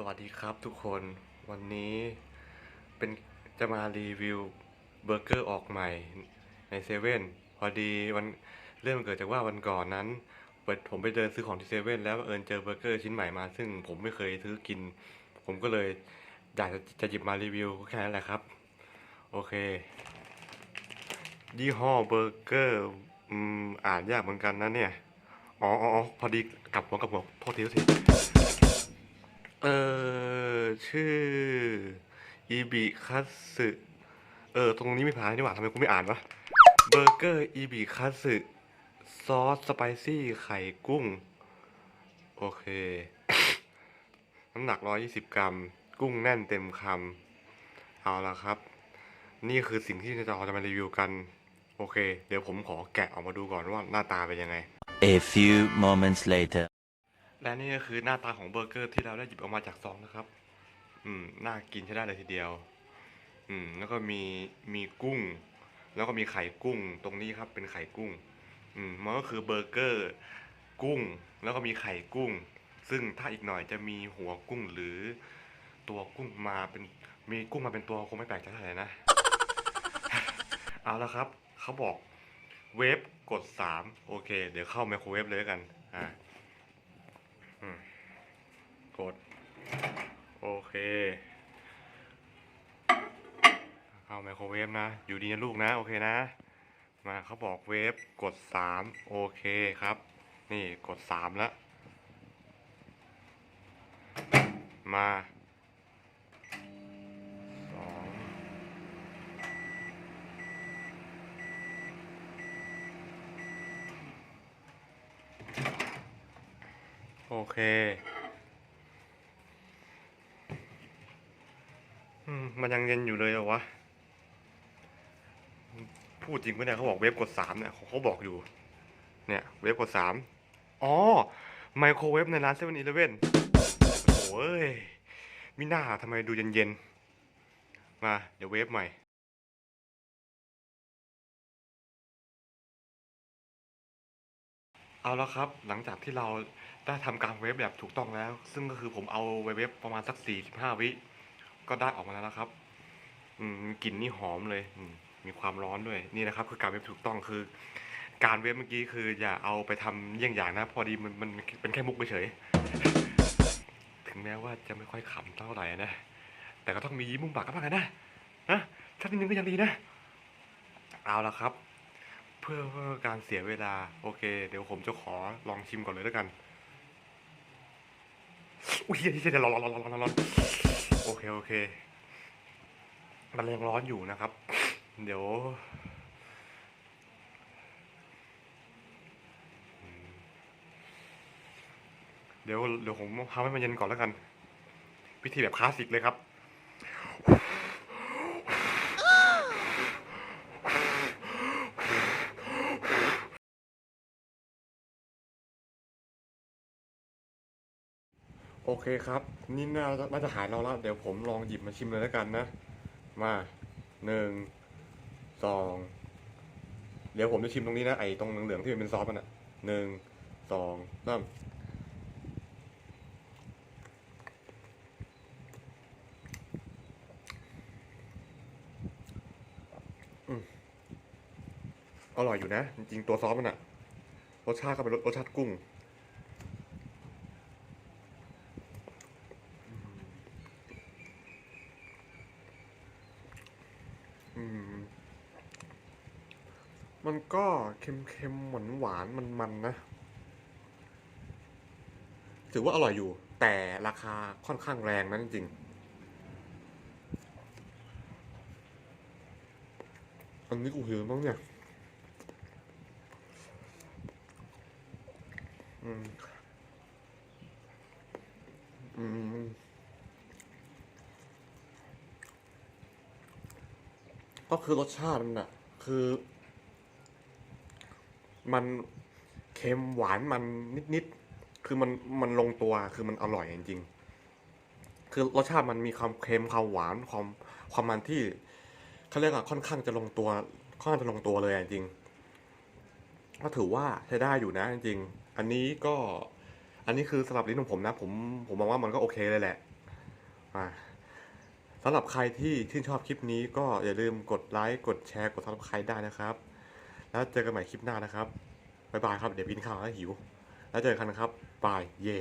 สวัสดีครับทุกคนวันนี้เป็นจะมารีวิวเบอร์เกอร์ออกใหม่ในเซเว่นพอดีวันเรื่องมันเกิดจากว่าวันก่อนนั้นเปิดผมไปเดินซื้อของที่เซเว่นแล้วเอิญเจอเบอร์เกอร์ชิ้นใหม่มา ซึ่งผมไม่เคยซื้อกิน ผมก็เลยอยากจะจะหยิบมารีวิวแค่นั้นแหละครับ โอเค ยี่ห้อเบอร์เกอร์อ่านยากเหมือนกันนะเนี่ยอ๋ออ๋อพอดีกลับหัวกลับหัวโทษทีโทษที เออชื่ออีบิคัตสึเออ ตรงนี้ไม่ผ่านนี่หว่าทำไมกูไม่อ่านวะเบอร์เกอร์อีบิคัตสึซอสสไปซี่ไข่กุ้ง โอเค น้ำหนัก120กรัม กุ้งแน่นเต็มคำเอาละครับ นี่คือสิ่งที่เราจะมารีวิวกัน โอเค เดี๋ยวผมขอแกะออกมาดูก่อนว่าหน้าตาเป็นยังไง A few moments later. และนี่ก็คือหน้าตาของเบอร์เกอร์ที่เราได้หยิบออกมาจากซองนะครับ อืม น่ากินใช้ได้เลยทีเดียว อืม แล้วก็มีมีกุ้ง แล้วก็มีไข่กุ้ง ตรงนี้ครับ เป็นไข่กุ้ง อืม มันก็คือเบอร์เกอร์ กุ้ง แล้วก็มีไข่กุ้ง ซึ่งถ้าอีกหน่อยจะมีหัวกุ้งหรือ ตัวกุ้งมาเป็น มีกุ้งมาเป็นตัวคงไม่แปลกใจเท่าไหร่นะ เอาละครับ เขาบอกเวฟกดสามโอเค เดี๋ยวเข้าไมโครเวฟเลยกัน อ่า กด โอเค เข้าไมโครเวฟนะ อยู่ดีนะลูกนะ โอเคนะ มาเขาบอกเวฟกดสามโอเคครับ นี่กดสามแล้ว มา โอเคมันยังเย็นอยู่เลยเหรอวะ พูดจริงปะเนี่ยเขาบอกเวฟกดสามเนี่ยเขาเขาบอกอยู่ เนี่ย เวฟกดสามอ๋อ ไมโครเวฟในร้านเซเว่นอีเลฟเว่นโอ้ยมิน่าทำไมดูเย็นๆ มา เดี๋ยวเวฟใหม่ เอาแล้วครับ หลังจากที่เราได้ทำการเวฟแบบถูกต้องแล้ว ซึ่งก็คือผมเอาไว้เวฟประมาณสักสี่สิบห้าวิ ก็ได้ออกมาแล้วนะครับ อืมกลิ่นนี่หอมเลยอืมมีความร้อนด้วยนี่นะครับ คือการเวฟถูกต้องคือ การเวฟเมื่อกี้คือ อย่าเอาไปทำเยี่ยงอย่างนะ พอดีมันมันเป็นแค่มุกเฉยถึงแม้ว่าจะไม่ค่อยขำเท่าไหร่นะแต่ก็ต้องมียิ้มมุมปากกันบ้างนะนะสักนิดนึงก็ยังดีนะ เอาละครับ เพื่อเพื่อการเสียเวลา โอเค เดี๋ยวผมจะขอลองชิมก่อนเลยแล้วกันอุ้ยเดี๋ยวเดี๋ยวร้อนร้อนร้อนร้อนร้อนโอเค โอเค มันยังร้อนอยู่นะครับ เดี๋ยวเดี๋ยวเดี๋ยวผมทำให้มันเย็นก่อนแล้วกัน วิธีแบบคลาสสิกเลยครับ โอเคครับ นี่น่าน่าจะหายเราแล้วเดี๋ยวผมลองหยิบมาชิมเลยแล้วกันนะ มาหนึ่งสองเดี๋ยวผมจะชิมตรงนี้นะไอ้ตรงเหลืองๆที่มันเป็นซอสมันอะหนึ่งสองสามอืมอร่อยอยู่นะ จริงๆตัวซอสมันอะรสชาติก็เป็นรสชาติกุ้ง อืม มันก็เค็มๆหวานหวานมันมันๆนะ ถือว่าอร่อยอยู่ แต่ราคาค่อนข้างแรงนะจริงๆอันนี้กูหิวมั้งเนี่ย อืม อืม ก็คือรสชาติมันอะคือ มันเค็มหวานมันนิดๆคือมันมันลงตัวคือมันอร่อยจริงๆคือรสชาติมันมีความเค็มความหวานความความมันที่เขาเรียกว่าค่อนข้างจะลงตัวค่อนข้างจะลงตัวเลยจริงๆก็ถือว่าใช้ได้อยู่นะจริงๆอันนี้ก็ อันนี้คือสำหรับลิ้นของผมนะ ผมผมมองว่ามันก็โอเคเลยแหละมา สำหรับใครที่ชื่นชอบคลิปนี้ก็อย่าลืมกดไลค์กดแชร์กดซับสไครต์ได้นะครับ แล้วเจอกันใหม่คลิปหน้านะครับบ๊ายบายครับเดี๋ยวกินข้าวแล้วหิว แล้วเจอกันครับบายเย่